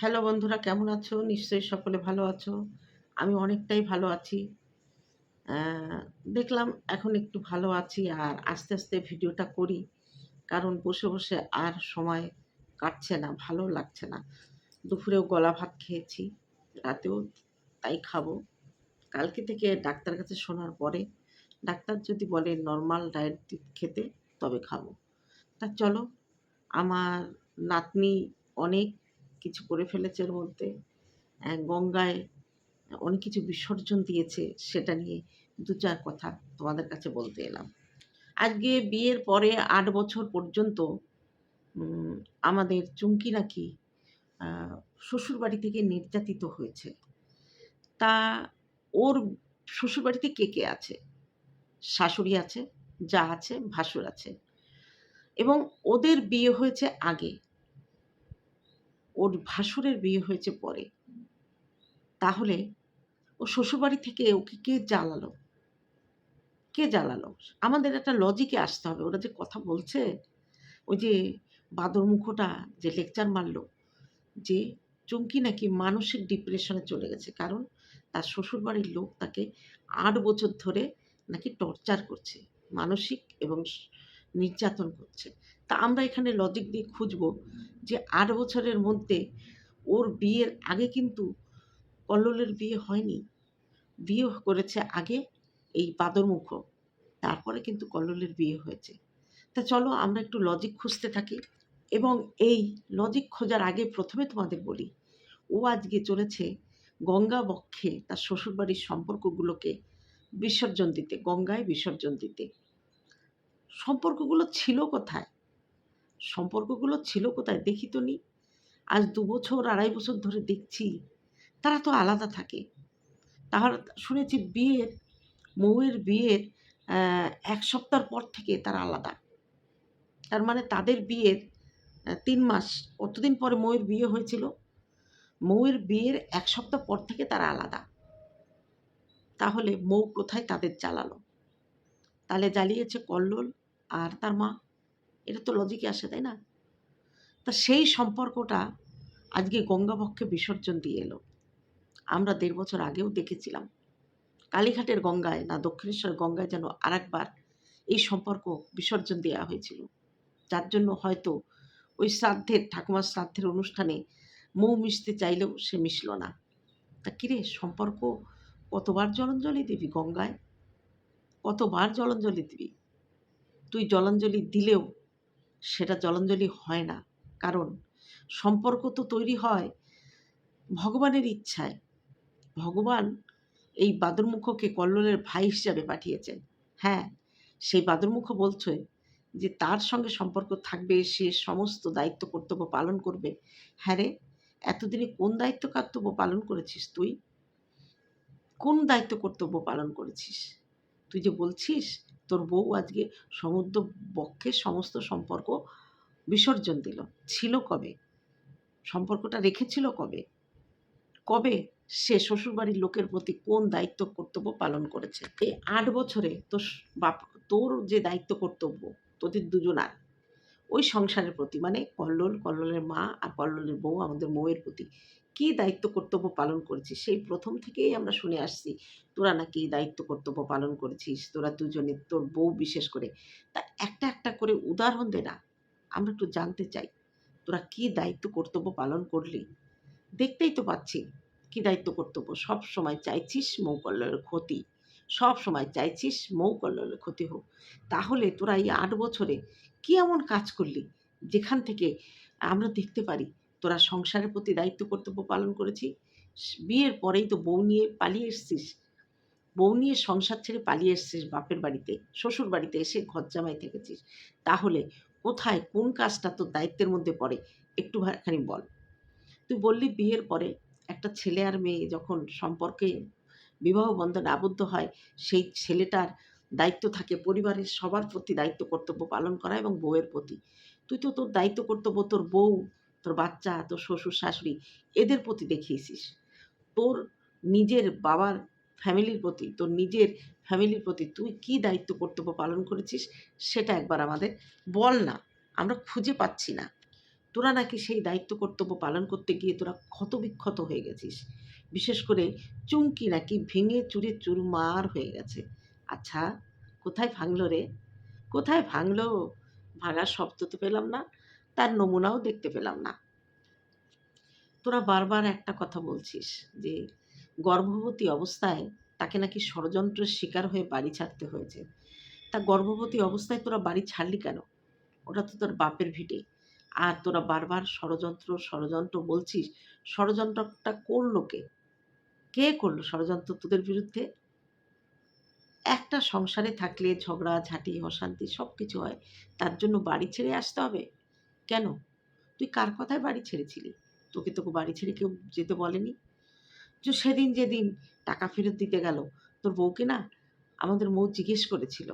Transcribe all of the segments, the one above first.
Hello বন্ধুরা, কেমন আছো? নিশ্চয়ই সকলে ভালো আছো। আমি অনেকটাই ভালো আছি। দেখলাম এখন একটু ভালো আছি আর আস্তে আস্তে ভিডিওটা করি, কারণ বসে বসে আর সময় কাটছে না, ভালো লাগছে না। দুপুরেও গলা ভাত খেয়েছি, রাতেও তাই খাব। কালকে থেকে ডাক্তার কাছে শোনার পরে, ডাক্তার যদি বলে নর্মাল ডায়েট খেতে, তবে খাব। তা চলো, আমার নাতনি অনেক কিছু করে ফেলেছে এর মধ্যে। গঙ্গায় অনেক কিছু বিসর্জন দিয়েছে সেটা নিয়ে দু চার কথা তোমাদের কাছে বলতে এলাম। আজকে বিয়ের পরে আট বছর পর্যন্ত আমাদের চুমকি নাকি শ্বশুরবাড়ি থেকে নির্যাতিত হয়েছে। তা ওর শ্বশুরবাড়িতে কে কে আছে? শাশুড়ি আছে, যা আছে, ভাসুর আছে। এবং ওদের বিয়ে হয়েছে আগে। ওর ভাসুরের বিয়ে হয়েছে পরে। তাহলে ও শ্বশুরবাড়ি থেকে ওকে কে জ্বালালো? কে জ্বালালো? আমাদের একটা লজিকে আসতে হবে। ওরা যে কথা বলছে, ওই যে বাদর মুখোটা যে লেকচার মারলো, যে চুমকি নাকি মানসিক ডিপ্রেশনে চলে গেছে। কারণ তার শ্বশুরবাড়ির লোক তাকে আট বছর ধরে নাকি টর্চার করছে, মানসিক এবং নির্যাতন করছে। তা আমরা এখানে লজিক দিয়ে খুঁজবো যে আট বছরের মধ্যে ওর বিয়ের আগে কিন্তু কল্লোলের বিয়ে হয়নি। বিয়ে করেছে আগে এই বাদরমুখ তারপরে কিন্তু কল্লোলের বিয়ে হয়েছে। তা চলো আমরা একটু লজিক খুঁজতে থাকি এবং এই লজিক খোঁজার আগে প্রথমে তোমাদের বলি, ও আজকে চলেছে গঙ্গা বক্ষে তার শ্বশুরবাড়ির সম্পর্কগুলোকে বিসর্জন দিতে, গঙ্গায় বিসর্জন দিতে। সম্পর্কগুলো ছিল কোথায়? সম্পর্কগুলো ছিল কোথায় দেখি তো নি। আজ দু বছর, আড়াই বছর ধরে দেখছি, তারা তো আলাদা থাকে। তাহার শুনেছি বিয়ের, মৌয়ের বিয়ের এক সপ্তাহ পর থেকে তারা আলাদা। তার মানে তাদের বিয়ের তিন মাস, কতদিন পরে মৌয়ের বিয়ে হয়েছিল? মৌয়ের বিয়ের এক সপ্তাহ পর থেকে তারা আলাদা। তাহলে মৌ কোথায় তাদের জ্বালালো? তাহলে জ্বালিয়েছে কল্লোল আর তার মা এটা তো লজিকে আসে, তাই না? তা সেই সম্পর্কটা আজকে গঙ্গাবক্ষে বিসর্জন দিয়ে এলো। আমরা দেড় বছর আগেও দেখেছিলাম। কালীঘাটের গঙ্গায় না দক্ষিণেশ্বর গঙ্গায় যেন আরেকবার এই সম্পর্ক বিসর্জন দেওয়া হয়েছিল। যার জন্য হয়তো ওই শ্রাদ্ধের, ঠাকুমার শ্রাদ্ধের অনুষ্ঠানে মৌ মিশতে চাইলেও সে মিশল না। তা কিরে সম্পর্ক কতবার জলঞ্জলি দিবি গঙ্গায়? কতবার জলাঞ্জলি দিবি? তুই জলাঞ্জলি দিলেও সেটা জলাঞ্জলি হয় না। কারণ সম্পর্ক তো তৈরি হয় ভগবানের ইচ্ছায়। ভগবান এই বাদরমুখকে কল্লোলের ভাই হিসাবে পাঠিয়েছেন। হ্যাঁ সেই বাদরমুখ বলছে যে, তার সঙ্গে সম্পর্ক থাকবে, সে সমস্ত দায়িত্ব কর্তব্য পালন করবে। হ্যাঁ রে, এতদিনে কোন দায়িত্ব কর্তব্য পালন করেছিস তুই? কোন দায়িত্ব কর্তব্য পালন করেছিস? তুই যে বলছিস তোর বউ আজকে সমুদ্র বক্ষের সমস্ত সম্পর্ক বিসর্জন দিল। ছিল কবে? সম্পর্কটা রেখেছিল কবে? কবে সে শ্বশুরবাড়ির লোকের প্রতি কোন দায়িত্ব কর্তব্য পালন করেছে? এই আট বছরে তোর বাপ, তোর যে দায়িত্ব কর্তব্য, তোদের দুজনার ওই সংসারের প্রতি মানে কল্লোল, কল্লোলের মা আর কল্লোলের বউ আমাদের বউয়ের প্রতি। কী দায়িত্ব কর্তব্য পালন করেছিস? সেই প্রথম থেকেই আমরা শুনে আসছি, তোরা নাকি দায়িত্ব কর্তব্য পালন করেছিস, তোরা দুজনে, তোর বউ বিশেষ করে। তা একটা একটা করে উদাহরণ দে না, আমরা একটু জানতে চাই, তোরা কী দায়িত্ব কর্তব্য পালন করলি? দেখতেই তো পাচ্ছি কী দায়িত্ব কর্তব্য। সব সময় চাইছিস মৌকল্যের ক্ষতি, সব সময় চাইছিস মৌকল্যের ক্ষতি হোক। তাহলে তোরা এই আট বছরে কী এমন কাজ করলি? যেখান থেকে আমরা দেখতে পারি তোরা সংসারের প্রতি দায়িত্ব, কর্তব্য পালন করেছি। বিয়ের পরেই তো বউ নিয়ে পালিয়ে এসছিস। বউ নিয়ে সংসার ছেড়ে পালিয়ে এসছিস বাপের বাড়িতে, শ্বশুর বাড়িতে এসে ঘর জামাই থেকেছিস। তাহলে কোথায় কোন কাজটা তোর দায়িত্বের মধ্যে পড়ে? একটু খানি বল। তুই বললি বিয়ের পরে একটা ছেলে আর মেয়ে যখন সম্পর্কে বিবাহ বন্ধনে আবদ্ধ হয়, সেই ছেলেটার দায়িত্ব থাকে পরিবারের সবার প্রতি দায়িত্ব, কর্তব্য পালন করা এবং বউয়ের প্রতি। তুই তো তোর দায়িত্ব, কর্তব্য তোর বউ তোর বাচ্চা, তোর শ্বশুর, শাশুড়ি এদের প্রতি দেখিয়েছিস। তোর নিজের বাবার ফ্যামিলির প্রতি, তোর নিজের ফ্যামিলির প্রতি তুই কী দায়িত্ব, কর্তব্য পালন করেছিস সেটা একবার আমাদের বল না। আমরা খুঁজে পাচ্ছি না। তোরা নাকি সেই দায়িত্ব, কর্তব্য পালন করতে গিয়ে তোরা ক্ষতবিক্ষত হয়ে গেছিস। বিশেষ করে চুমকি নাকি ভেঙে চুরে চুরমার হয়ে গেছে। আচ্ছা কোথায় ভাঙলো রে? কোথায় ভাঙলো? ভাঙার শব্দ তো পেলাম না। তার নমুনাও দেখতে পেলাম না। তোরা বারবার একটা কথা বলছিস যে, গর্ভবতী অবস্থায় তাকে নাকি ষড়যন্ত্রের শিকার হয়ে বাড়ি ছাড়তে হয়েছে। তা গর্ভবতী অবস্থায় তোরা বাড়ি ছাড়লি কেন? ওটা তো তোর বাপের ভিটে। আর তোরা বারবার ষড়যন্ত্র ষড়যন্ত্র বলছিস, ষড়যন্ত্রটা করল কে? কে করল ষড়যন্ত্র তোদের বিরুদ্ধে? একটা সংসারে থাকলে ঝগড়া, ঝাঁটি, অশান্তি সব কিছু হয়। তার জন্য বাড়ি ছেড়ে আসতে হবে? কেন? তুই কার কথায় বাড়ি ছেড়েছিলি? তোকে তোকে বাড়ি ছেড়ে কেউ যেতে বলেনি। যে সেদিন যেদিন টাকা ফেরত দিতে গেল, তোর বউকে না আমাদের মৌ জিজ্ঞেস করেছিল,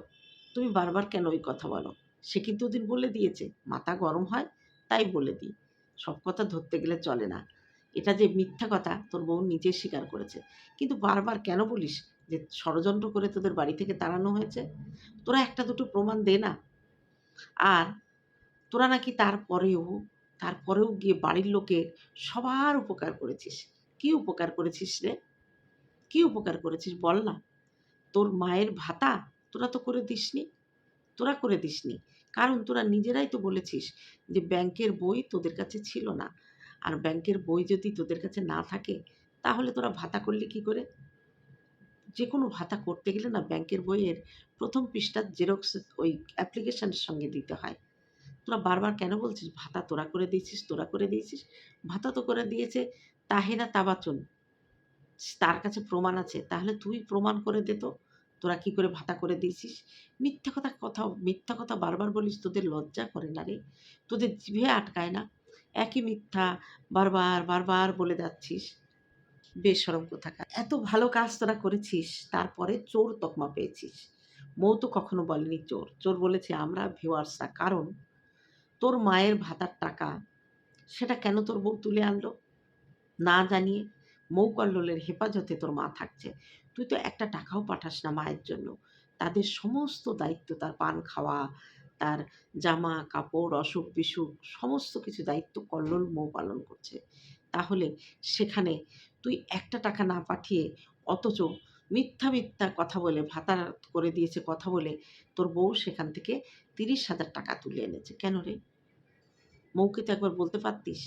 তুমি বারবার কেন ওই কথা বলো? সে কিন্তু ওদিন বলে দিয়েছে, মাথা গরম হয়, তাই বলে দিই। সব কথা ধরতে গেলে চলে না। এটা যে মিথ্যা কথা, তোর বউ নিজে স্বীকার করেছে। কিন্তু বারবার কেন বলিস যে ষড়যন্ত্র করে তোদের বাড়ি থেকে তাড়ানো হয়েছে? তোরা একটা দুটো প্রমাণ দে না। আর তোরা নাকি তারপরেও তারপরেও গিয়ে বাড়ির লোকের সবার উপকার করেছিস। কি উপকার করেছিস রে? কি উপকার করেছিস বল না। তোর মায়ের ভাতা তোরা তো করে দিসনি। তোরা করে দিসনি। কারণ তোরা নিজেরাই তো বলেছিস যে ব্যাংকের বই তোদের কাছে ছিল না। আর ব্যাংকের বই যদি তোদের কাছে না থাকে, তাহলে তোরা ভাতা করলে কি করে? যে কোনো ভাতা করতে গেলে না ব্যাংকের বইয়ের প্রথম পৃষ্ঠার জেরক্স ওই অ্যাপ্লিকেশনের সঙ্গে দিতে হয়। তোরা বারবার কেন বলছিস? ভাতা তোরা করে দিয়েছিস, তোরা করে দিয়েছিস। ভাতা তো করে দিয়েছে তাহেরা তাবাচন। তার কাছে প্রমাণ আছে। তাহলে তুই প্রমাণ করে দে তো। তোরা কি করে ভাতা করে দিয়েছিস? মিথ্যা কথা কথা মিথ্যা কথা বারবার বলিস, তোদের লজ্জা করে না রে। তোদের জিভে আটকায় না। একই মিথ্যা বারবার বারবার বলে যাচ্ছিস। বেসরম কোথাকার। এত ভালো কাজ তোরা করেছিস, তারপরে চোর তকমা পেয়েছিস। মৌ তো কখনো বলেনি চোর। চোর বলেছে, আমরা ভিউয়ার্সরা কারণ তোর মায়ের ভাতার টাকা, সেটা কেন তোর বউ তুলে আনলো? না জানিয়ে মৌকল্লোলের হেফাজতে তোর মা থাকছে। তুই তো একটা টাকাও পাঠাস না মায়ের জন্য। তাদের সমস্ত দায়িত্ব তার পান খাওয়া, তার জামা, কাপড়, অসুখ বিসুখ, সমস্ত কিছু দায়িত্ব কল্লোল মৌ পালন করছে। তাহলে সেখানে তুই একটা টাকা না পাঠিয়ে অথচ মিথ্যা মিথ্যা কথা বলে ভাতা করে দিয়েছে, কথা বলে তোর বউ সেখান থেকে তিরিশ হাজার টাকা তুলে এনেছে। কেন রে? মৌকে তো একবার বলতে পারতিস?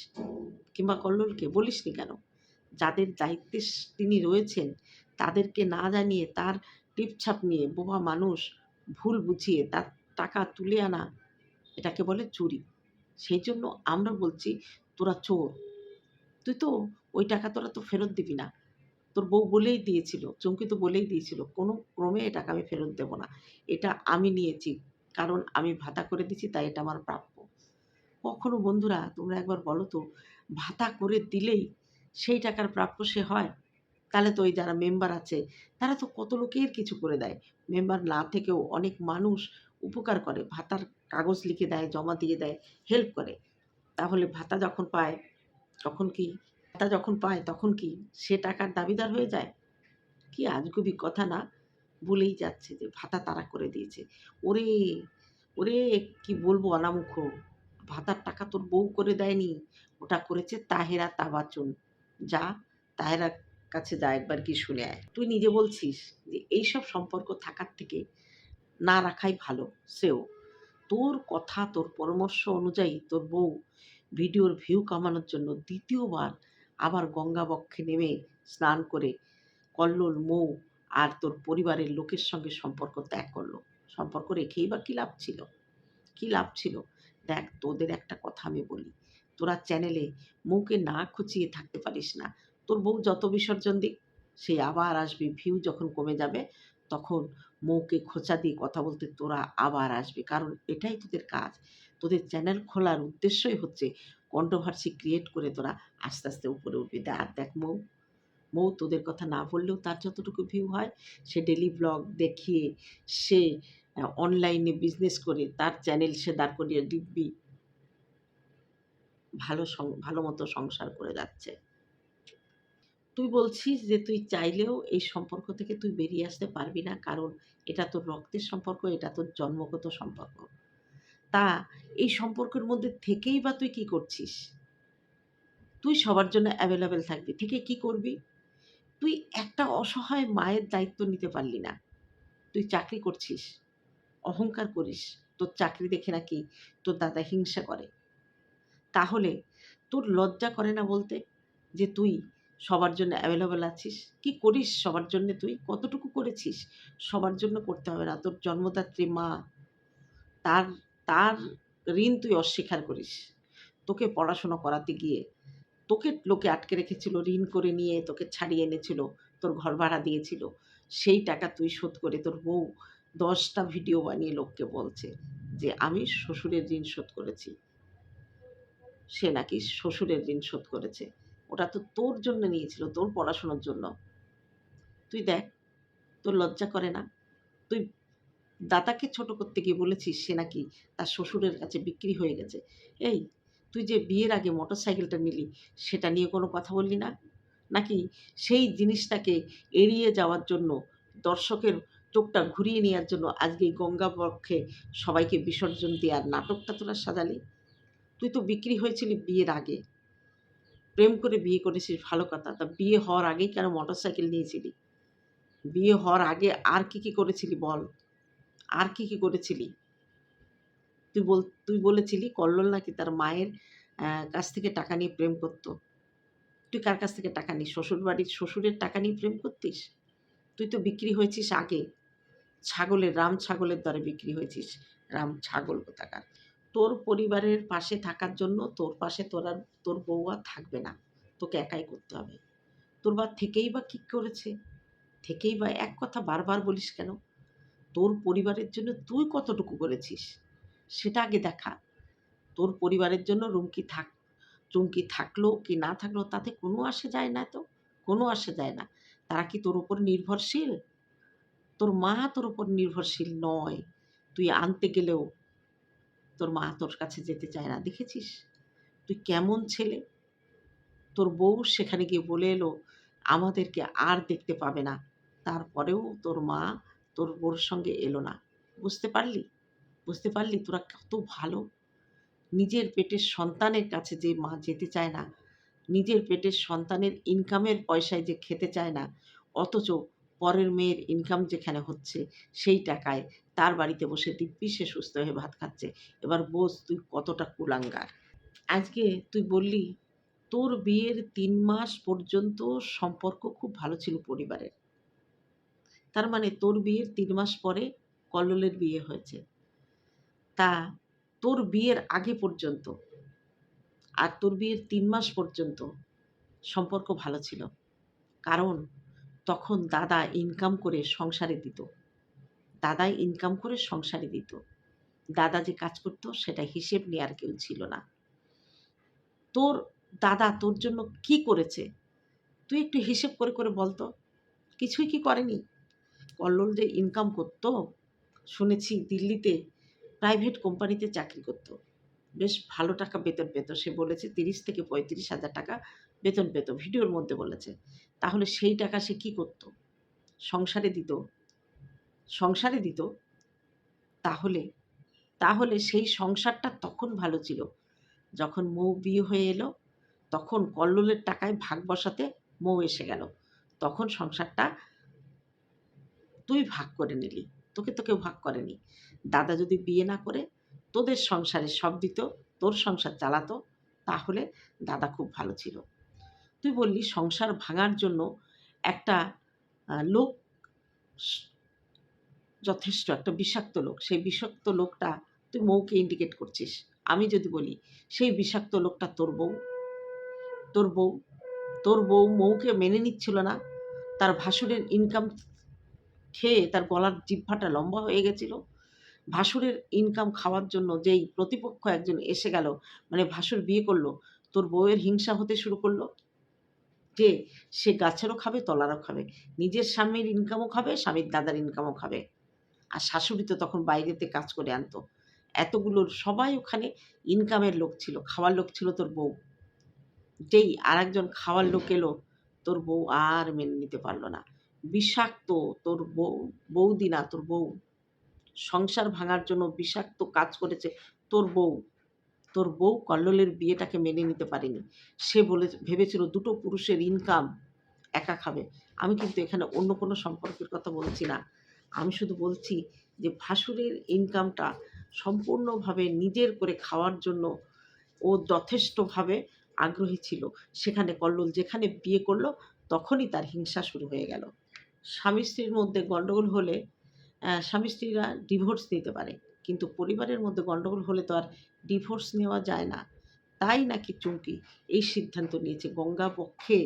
কিংবা কল্লোলকে বলিসনি কেন? যাদের দায়িত্বে তিনি রয়েছেন, তাদেরকে না জানিয়ে তার টিপছাপ নিয়ে বোবা মানুষ ভুল বুঝিয়ে তার টাকা তুলে আনা, এটাকে বলে চুরি। সেই জন্য আমরা বলছি, তোরা চোর। তুই তো ওই টাকা তোরা তো ফেরত দিবি না। তোর বউ বলেই দিয়েছিল, চমকি তো বলেই দিয়েছিল, কোনো ক্রমে এ টাকা আমি ফেরত দেব না। এটা আমি নিয়েছি, কারণ আমি ভাতা করে দিচ্ছি তাই এটা আমার প্রাপ্য। কখনো বন্ধুরা তোমরা একবার বলো তো, ভাতা করে দিলেই সেই টাকার প্রাপ্য সে হয়? তাহলে তো ওই যারা মেম্বার আছে, তারা তো কত লোকের কিছু করে দেয়? মেম্বার না থেকেও অনেক মানুষ উপকার করে, ভাতার কাগজ লিখে দেয়, জমা দিয়ে দেয় হেল্প করে। তাহলে ভাতা যখন পায়, তখন কি, ভাতা যখন পায়, তখন কি সে টাকার দাবিদার হয়ে যায়? কি আজগুবি কথা না বলেই যাচ্ছে যে ভাতা তারা করে দিয়েছে। ওরে ওরে, কি বলব অনামুখ। ভাতার টাকা তোর বউ করে দেয়নি, ওটা করেছে তাহেরা তাবাচন। যা তাহেরা কাছে যা একবার কি শুনে আয়। তুই নিজে বলছিস যে এইসব সম্পর্ক থাকার থেকে না রাখাই ভালো, সেও। তোর কথা, তোর পরামর্শ অনুযায়ী তোর বউ ভিডিওর ভিউ কামানোর জন্য দ্বিতীয়বার আবার গঙ্গা বক্ষে নেমে স্নান করে কল্লোল, মৌ আর তোর পরিবারের লোকের সঙ্গে সম্পর্ক ত্যাগ করল। সম্পর্ক রেখেই বা কী লাভ ছিল? কী লাভ ছিল? দেখ, তোদের একটা কথা আমি বলি। তোরা চ্যানেলে মৌকে না খুঁচিয়ে থাকতে পারিস না। তোর বউ যত বিসর্জন দিক, সে আবার আসবে ভিউ যখন কমে যাবে, তখন মৌকে খোঁচা দিয়ে কথা বলতে তোরা আবার আসবে। কারণ এটাই তোদের কাজ। তোদের চ্যানেল খোলার উদ্দেশ্যই হচ্ছে কন্ট্রোভার্সি ক্রিয়েট করে তোরা আস্তে আস্তে উপরে উঠবি। আর দেখ মৌ মৌ তোদের কথা না বললেও তার যতটুকু ভিউ হয়, সে ডেলি ব্লগ দেখিয়ে সে অনলাইনে বিজনেস করে তার চ্যানেল সে দাঁড় করিয়ে দিব্যি। ভালো ভালো মতো সংসার করে যাচ্ছে। তুই বলছিস যে তুই চাইলেও এই সম্পর্ক থেকে তুই বেরিয়ে আসতে পারবি না, কারণ এটা তোর রক্তের সম্পর্ক, এটা তোর জন্মগত সম্পর্ক। তা এই সম্পর্কের মধ্যে থেকেই বা তুই কি করছিস? তুই সবার জন্য অ্যাভেলেবেল থাকবি। থেকে কি করবি? তুই একটা অসহায় মায়ের দায়িত্ব নিতে পারলি না। তুই চাকরি করছিস। অহংকার করিস, তোর চাকরি দেখে নাকি তোর দাদা হিংসা করে। তাহলে তোর লজ্জা করে না বলতে যে তুই সবার জন্য অ্যাভেলেবেল আছিস? কি করিস সবার জন্য তুই? কতটুকু করেছিস সবার জন্য করতে হবে না। তোর জন্মদাত্রী মা, তার তার ঋণ তুই অস্বীকার করিস। তোকে পড়াশোনা করাতে গিয়ে তোকে লোকে আটকে রেখেছিল, ঋণ করে নিয়ে তোকে ছাড়িয়ে এনেছিল, তোর ঘর ভাড়া দিয়েছিল। সেই টাকা তুই শোধ করে তোর বউ দশটা ভিডিও বানিয়ে লোককে বলছে যে, আমি শ্বশুরের ঋণ শোধ করেছি। সে নাকি শ্বশুরের ঋণ শোধ করেছে। ওটা তো তোর জন্য নিয়েছিল, তোর পড়াশোনার জন্য। তুই দেখ, তোর লজ্জা করে না? তুই দাতাকে ছোট করতে গিয়ে বলেছিস সে নাকি তার শ্বশুরের কাছে বিক্রি হয়ে গেছে। এই, তুই যে বিয়ের আগে মোটর সাইকেলটা নিলি, সেটা নিয়ে কোনো কথা বললি না? নাকি সেই জিনিসটাকে এড়িয়ে যাওয়ার জন্য দর্শকের চোখটা ঘুরিয়ে নেওয়ার জন্য আজকে এই গঙ্গা পক্ষে সবাইকে বিসর্জন দেওয়ার নাটকটা তোরা সাজালি। তুই তো বিক্রি হয়েছিলি বিয়ের আগে। প্রেম করে বিয়ে করেছিস, ভালো কথা। তা বিয়ে হওয়ার আগেই কেন মোটর সাইকেল নিয়েছিলি? বিয়ে হওয়ার আগে আর কি কি করেছিলি বল? আর কি কি করেছিলি? তুই বল, তুই বলেছিলি কল্লোল নাকি তার মায়ের কাছ থেকে টাকা নিয়ে প্রেম করতো? তুই কার কাছ থেকে টাকা নিস? শ্বশুর বাড়ির শ্বশুরের টাকা নিয়ে প্রেম করতিস? তুই তো বিক্রি হয়েছিস আগে। ছাগলের, রাম ছাগলের দরে বিক্রি হয়েছিস। রাম ছাগল কোথাকার? তোর পরিবারের পাশে থাকার জন্য তোর পাশে তোরা তোর বউ আর থাকবে না। তোকে একাই করতে হবে। তোর বা থেকেই বা কী করেছে? থেকেই বা এক কথা বারবার বলিস কেন? তোর পরিবারের জন্য তুই কতটুকু করেছিস? সেটা আগে দেখা। তোর পরিবারের জন্য রুমকি থাক, চুমকি থাকল কি না থাকল তাতে কোনো আসে যায় না তো? কোনো আসে যায় না। তারা কি তোর উপর নির্ভরশীল? তোর মা তোর উপর নির্ভরশীল নয়। তুই আনতে গেলেও তোর মা তোর কাছে যেতে চায় না। দেখেছিস? তুই কেমন ছেলে? তোর বউ সেখানে গিয়ে বলে এলো, আমাদেরকে আর দেখতে পাবে না। তারপরেও তোর মা তোর বউর সঙ্গে এলো না। বুঝতে পারলি? বুঝতে পারলি? তোরা কত ভালো। নিজের পেটের সন্তানের কাছে যে মা যেতে চায় না, নিজের পেটের সন্তানের ইনকামের পয়সায় যে খেতে চায় না, অথচ পরের মেয়ের ইনকাম যেখানে হচ্ছে সেই টাকায় তার বাড়িতে বসে দিব্যি সে সুস্থ হয়ে ভাত খাচ্ছে। এবার বোঝ তুই কতটা কুলাঙ্গার? আজকে তুই বললি, তোর বিয়ের তিন মাস পর্যন্ত সম্পর্ক খুব ভালো ছিল পরিবারের। তার মানে তোর বিয়ের তিন মাস পরে কল্লোলের বিয়ে হয়েছে। তা তোর বিয়ের আগে পর্যন্ত আর তোর বিয়ের তিন মাস পর্যন্ত সম্পর্ক ভালো ছিল। কারণ তখন দাদা ইনকাম করে সংসারে দিত। দাদাই ইনকাম করে সংসারে দিত। দাদা যে কাজ করতো, সেটা হিসেব নেওয়ার কেউ ছিল না। তোর দাদা তোর জন্য কি করেছে? তুই একটু হিসেব করে করে বলতো কিছুই কি করেনি? কল্লোল যে ইনকাম করতো, শুনেছি দিল্লিতে প্রাইভেট কোম্পানিতে চাকরি করতো। বেশ ভালো টাকা বেতন পেত। সে বলেছে তিরিশ থেকে পঁয়ত্রিশ হাজার টাকা বেতন পেত, ভিডিওর মধ্যে বলেছে। তাহলে সেই টাকা সে কি করত? সংসারে দিত। সংসারে দিত? তাহলে তাহলে সেই সংসারটা তখন ভালো ছিল। যখন মৌ বিয়ে হয়ে এলো, তখন কল্লোলের টাকায় ভাগ বসাতে মৌ এসে গেল। তখন সংসারটা তুই ভাগ করে নিলি, তোকে তো কেউ ভাগ করেনি। দাদা যদি বিয়ে না করে, তোদের সংসারে সব দিত, তোর সংসার চালাতো, তাহলে দাদা খুব ভালো ছিল। তুই বললি সংসার ভাঙার জন্য একটা লোক যথেষ্ট, একটা বিষাক্ত লোক। সেই বিষাক্ত লোকটা তুই মৌকে ইন্ডিকেট করছিস। আমি যদি বলি, সেই বিষাক্ত লোকটা তোর বউ। তোর বউ তোর বউ মৌকে মেনে নিচ্ছিল না। তার ভাসুরের ইনকাম খেয়ে তার গলার জিহ্বাটা লম্বা হয়ে গেছিল। ভাসুরের ইনকাম খাওয়ার জন্য যেই প্রতিপক্ষ একজন এসে গেল মানে ভাসুর বিয়ে করল, তোর বউয়ের হিংসা হতে শুরু করল। যে সে গাছেরও খাবে, তলারও খাবে। নিজের স্বামীর ইনকামও খাবে, স্বামীর দাদার ইনকামও খাবে। আর শাশুড়ি তো তখন বাইরেতে কাজ করে আনতো। এতগুলোর সবাই ওখানে ইনকামের লোক ছিল, খাওয়ার লোক ছিল তোর বউ। যেই আর একজন খাওয়ার লোক এলো, তোর বউ আর মেনে নিতে পারল না। বিষাক্ত তোর বউ, বৌদি না, তোর বউ। সংসার ভাঙার জন্য বিষাক্ত কাজ করেছে তোর বউ। তোর বউ কল্লোলের বিয়েটাকে মেনে নিতে পারেনি। সে বলে, ভেবেছিল দুটো পুরুষের ইনকাম একা খাবে। আমি কিন্তু এখানে অন্য কোনো সম্পর্কের কথা বলছি না। আমি শুধু বলছি যে, ভাসুরের ইনকামটা সম্পূর্ণভাবে নিজের করে খাওয়ার জন্য ও যথেষ্টভাবে আগ্রহী ছিল। সেখানে কল্লোল যেখানে বিয়ে করল, তখনই তার হিংসা শুরু হয়ে গেল। স্বামী স্ত্রীর মধ্যে গণ্ডগোল হলে স্বামী স্ত্রীরা ডিভোর্স নিতে পারে। কিন্তু পরিবারের মধ্যে গণ্ডগোল হলে তো আর ডিভোর্স নেওয়া যায় না। তাই নাকি চুমকি? এই সিদ্ধান্ত নিয়েছে গঙ্গা পক্ষে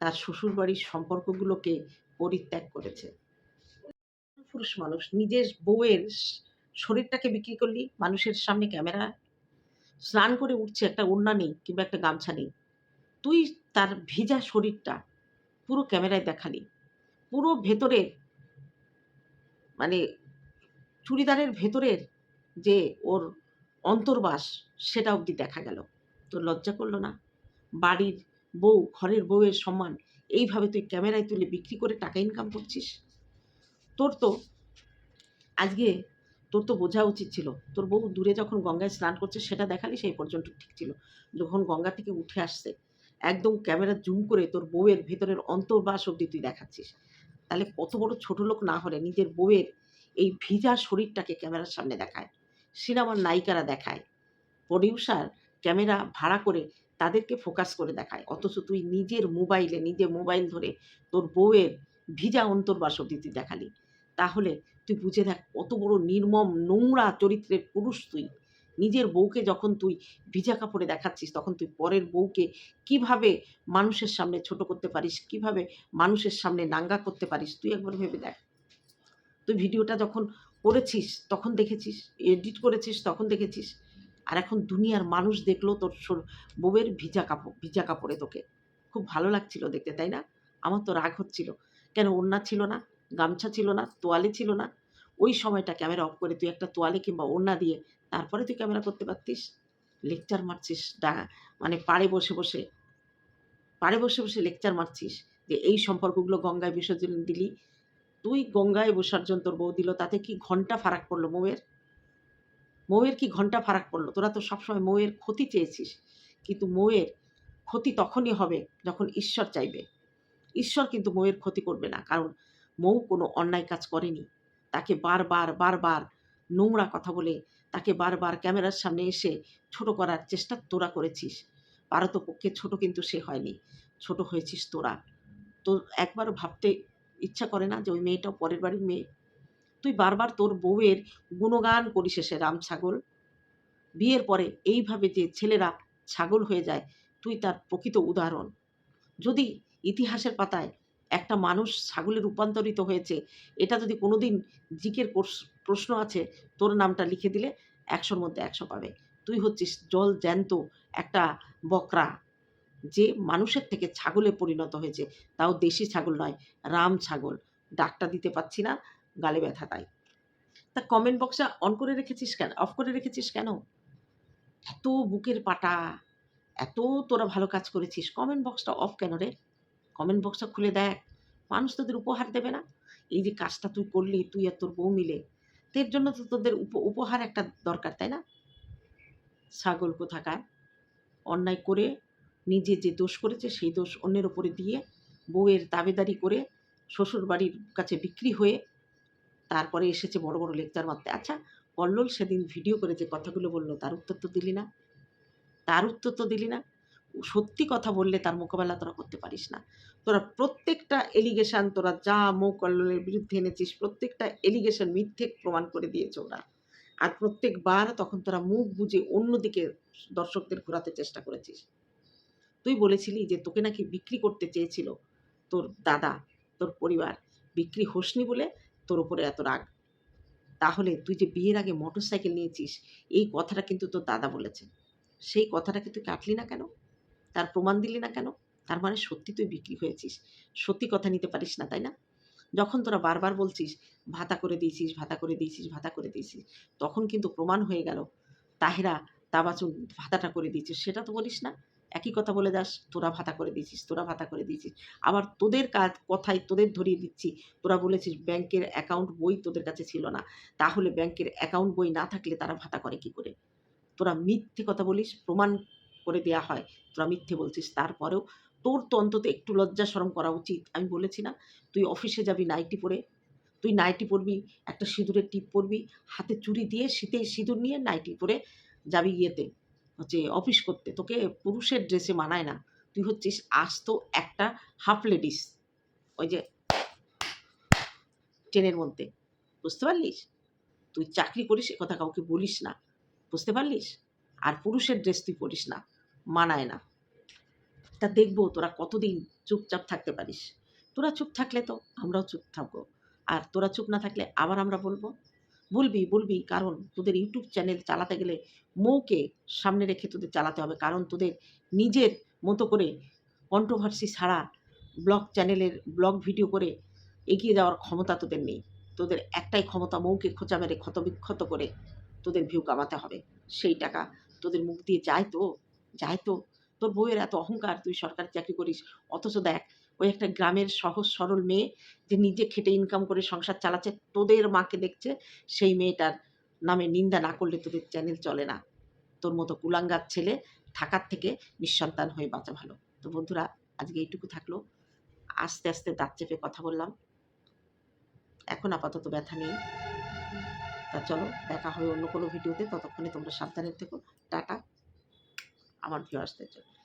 তার শ্বশুরবাড়ির সম্পর্কগুলোকে পরিত্যাগ করেছে। পুরুষ মানুষ, নিজের বউয়ের শরীরটাকে বিক্রি করলি, মানুষের সামনে ক্যামেরা, স্নান করে উঠছে একটা ওড়না নেই কিংবা একটা গামছা নেই। তুই তার ভিজা শরীরটা পুরো ক্যামেরায় দেখালি। পুরো ভেতরের মানে চুড়িদারের ভেতরের যে ওর অন্তর্বাস সেটা অবধি দেখা গেল। তোর লজ্জা করল না? বাড়ির বউ, ঘরের বউয়ের সম্মান, এইভাবে তুই ক্যামেরায় তুলে বিক্রি করে টাকা ইনকাম করছিস? তোর তো আজকে তোর তো বোঝা উচিত ছিল। তোর বউ দূরে যখন গঙ্গায় স্নান করছে সেটা দেখালি সেই পর্যন্ত ঠিক ছিল। যখন গঙ্গা থেকে উঠে আসছে, একদম ক্যামেরা জুম করে তোর বউয়ের ভেতরের অন্তর্বাস অবধি তুই দেখাচ্ছিস। তাহলে কত বড় ছোট লোক না হলে নিজের বউয়ের এই ভিজা শরীরটাকে ক্যামেরার সামনে দেখায়। সিনেমার নায়িকারা দেখায়। প্রডিউসার ক্যামেরা ভাড়া করে তাদেরকে ফোকাস করে দেখায়। অথচ তুই নিজের মোবাইলে নিজে মোবাইল ধরে তোর বউয়ের ভিজা অন্তর্বাস অবধি তুই দেখালি। তাহলে তুই বুঝে দেখ কত বড় নির্মম, নোংরা চরিত্রের পুরুষ তুই। নিজের বউকে যখন তুই ভিজা কাপড়ে দেখাচ্ছিস, তখন তুই পরের বউকে কীভাবে মানুষের সামনে ছোট করতে পারিস, কীভাবে মানুষের সামনে নাঙ্গা করতে পারিস, তুই একবার ভেবে দেখ। তুই ভিডিওটা যখন করেছিস, তখন দেখেছিস এডিট করেছিস, তখন দেখেছিস। আর এখন দুনিয়ার মানুষ দেখল তোর বউয়ের ভিজা কাপড়, ভিজা কাপড়ে তোকে। খুব ভালো লাগছিল দেখতে, তাই না? আমার তো রাগ হচ্ছিল। কেন ওড়না ছিল না, গামছা ছিল না, তোয়ালে ছিল না? ওই সময়টা ক্যামেরা অফ করে তুই একটা তোয়ালে কিংবা ওড়না দিয়ে তারপরে তুই ক্যামেরা করতে পারতিস? লেকচার মারছিস, ডা মানে পাড়ে বসে বসে, পাড়ে বসে বসে লেকচার মারছিস যে এই সম্পর্কগুলো গঙ্গায় বিসর্জন দিলি তুই গঙ্গায় বিসর্জন তোর বউ দিল, তাতে কি ঘণ্টা ফারাক পড়ল মৌয়ের? মৌয়ের কি ঘণ্টা ফারাক পড়ল? তোরা তো সবসময় মৌয়ের ক্ষতি চেয়েছিস, কিন্তু মৌয়ের ক্ষতি তখনই হবে যখন ঈশ্বর চাইবে। ঈশ্বর কিন্তু মৌয়ের ক্ষতি করবে না, কারণ মৌ কোনো অন্যায় কাজ করেনি। তাকে বারবার বারবার নোংরা কথা বলে, তাকে বারবার ক্যামেরার সামনে এসে ছোট করার চেষ্টা তোরা করেছিস। পারতপক্ষে ছোট কিন্তু সে হয়নি, ছোট হয়েছিস তোরা। তো একবার ভাবতে ইচ্ছা করে না যে ওই মেয়েটাও পরের বাড়ির মেয়ে। তুই বারবার তোর বউয়ের গুণগান করিস এসে রাম ছাগল। বিয়ের পরে এইভাবে যে ছেলেরা ছাগল হয়ে যায়, তুই তার প্রকৃত উদাহরণ। যদি ইতিহাসের পাতায় একটা মানুষ ছাগলে রূপান্তরিত হয়েছে, এটা যদি কোনোদিন জিকের প্রশ্ন আছে, তোর নামটা লিখে দিলে একশোর মধ্যে একশো পাবে। তুই হচ্ছিস জল জ্যান্ত একটা বকরা। যে মানুষের থেকে ছাগলে পরিণত হয়েছে, তাও দেশি ছাগল নয়, রাম ছাগল। ডাকটা দিতে পারছি না, গালে ব্যথা তাই। তা কমেন্ট বক্সটা অন করে রেখেছিস কেন? অফ করে রেখেছিস কেন? এত বুকের পাটা, এত তোরা ভালো কাজ করেছিস। কমেন্ট বক্সটা অফ কেন রে? কমেন্ট বক্সটা খুলে দেখ। মানুষ তোদের উপহার দেবে না? এই যে কাজটা তুই করলি, তুই আর তোর বউ মিলে তোর জন্য তো তোদের উপ- উপহার একটা দরকার, তাই না? ছাগল কোথাকার? অন্যায় করে নিজে যে দোষ করেছে, সেই দোষ অন্যের ওপরে দিয়ে বউয়ের দাবেদারি করে শ্বশুর বাড়ির কাছে বিক্রি হয়ে তারপরে এসেছে বড় বড় লেকচার মারতে। আচ্ছা কল্লোল সেদিন ভিডিও করে যে কথাগুলো বলল, তার উত্তর তো দিলি না। তার উত্তর তো দিলি না। সত্যি কথা বললে তার মোকাবেলা তোরা করতে পারিস না। তোরা প্রত্যেকটা এলিগেশন তোরা যা মো কল্লোলের বিরুদ্ধে এনেছিস, প্রত্যেকটা এলিগেশন মিথ্যে প্রমাণ করে দিয়েছে ওরা। আর প্রত্যেকবার তখন তোরা মুখ বুঝে অন্যদিকে দর্শকদের ঘোরাতে চেষ্টা করেছিস। তুই বলেছিলি যে তোকে নাকি বিক্রি করতে চেয়েছিল তোর দাদা, তোর পরিবার। বিক্রি হোসনি বলে তোর ওপরে এত রাগ। তাহলে তুই যে বিয়ের আগে মোটর সাইকেল নিয়েছিস, এই কথাটা কিন্তু তোর দাদা বলেছে সেই কথাটাকে তুই কাটলি না কেন? তার প্রমাণ দিলি না কেন? তার মানে সত্যি তুই বিক্রি হয়েছিস। সত্যি কথা নিতে পারিস না, তাই না? যখন তোরা বারবার বলছিস, ভাতা করে দিয়েছিস, ভাতা করে দিয়েছিস, ভাতা করে দিয়েছিস, তখন কিন্তু প্রমাণ হয়ে গেল। তাহেরা তাবাচুন ভাতাটা করে দিয়েছিস সেটা তো বলিস না। একই কথা বলে যাস, তোরা ভাতা করে দিয়েছিস, তোরা ভাতা করে দিয়েছিস। আবার তোদের কাজ কথাই তোদের ধরিয়ে দিচ্ছি। তোরা বলেছিস ব্যাংকের অ্যাকাউন্ট বই তোদের কাছে ছিল না। তাহলে ব্যাংকের অ্যাকাউন্ট বই না থাকলে তারা ভাতা করে কি করে? তোরা মিথ্যে কথা বলিস, প্রমাণ করে দেয়া হয়। তোরা মিথ্যে বলছিস, তারপরেও তোর তো অন্তত একটু লজ্জা সরম করা উচিত। আমি বলেছি না, তুই অফিসে যাবি নাইটি পরে। তুই নাইটি পরবি, একটা সিঁদুরের টিপ পরবি, হাতে চুরি দিয়ে শীতে সিঁদুর নিয়ে নাইটি পরে যাবি ইয়েতে। হচ্ছে অফিস করতে, তোকে পুরুষের ড্রেসে মানায় না। তুই হচ্ছিস আস্ত একটা হাফ লেডিস ওই যে ট্রেনের মধ্যে। বুঝতে পারলিস? তুই চাকরি করিস, এ কথা কাউকে বলিস না। বুঝতে পারলিস? আর পুরুষের ড্রেস তুই পরিস না, মানায় না। তা দেখব তোরা কতদিন চুপচাপ থাকতে পারিস। তোরা চুপ থাকলে তো আমরাও চুপ থাকব। আর তোরা চুপ না থাকলে আবার আমরা বলব বলবি বলবি, কারণ তোদের ইউটিউব চ্যানেল চালাতে গেলে মৌকে সামনে রেখে তোদের চালাতে হবে। কারণ তোদের নিজের মতো করে কন্ট্রোভার্সি ছাড়া ব্লগ চ্যানেলের ব্লগ ভিডিও করে এগিয়ে যাওয়ার ক্ষমতা তোদের নেই। তোদের একটাই ক্ষমতা মৌকে খোঁচা মেরে ক্ষতবিক্ষত করে তোদের ভিউ কামাতে হবে। সেই টাকা তোদের মুখ দিয়ে যায় তো যায় তো। তোর বউয়ের এত অহংকার, তুই সরকারি চাকরি করিস, অথচ দেখ ওই একটা গ্রামের সহজ সরল মেয়ে যে নিজে খেটে ইনকাম করে সংসার চালাচ্ছে, তোদের মাকে দেখছে, সেই মেয়েটার নামে নিন্দা না করলে তোদের চ্যানেল চলে না। তোর মতো কুলাঙ্গার ছেলে থাকার থেকে নিঃসন্তান হয়ে বাঁচা ভালো। তো বন্ধুরা, আজকে এইটুকু থাকল। আস্তে আস্তে দাঁত চেপে কথা বললাম। এখন আপাতত ব্যথা নেই। তা চলো, দেখা হবে অন্য কোনো ভিডিওতে ততক্ষণে তোমরা সাবধানে থেকো। টাটা। আমার ভিউ আসতে জন্য।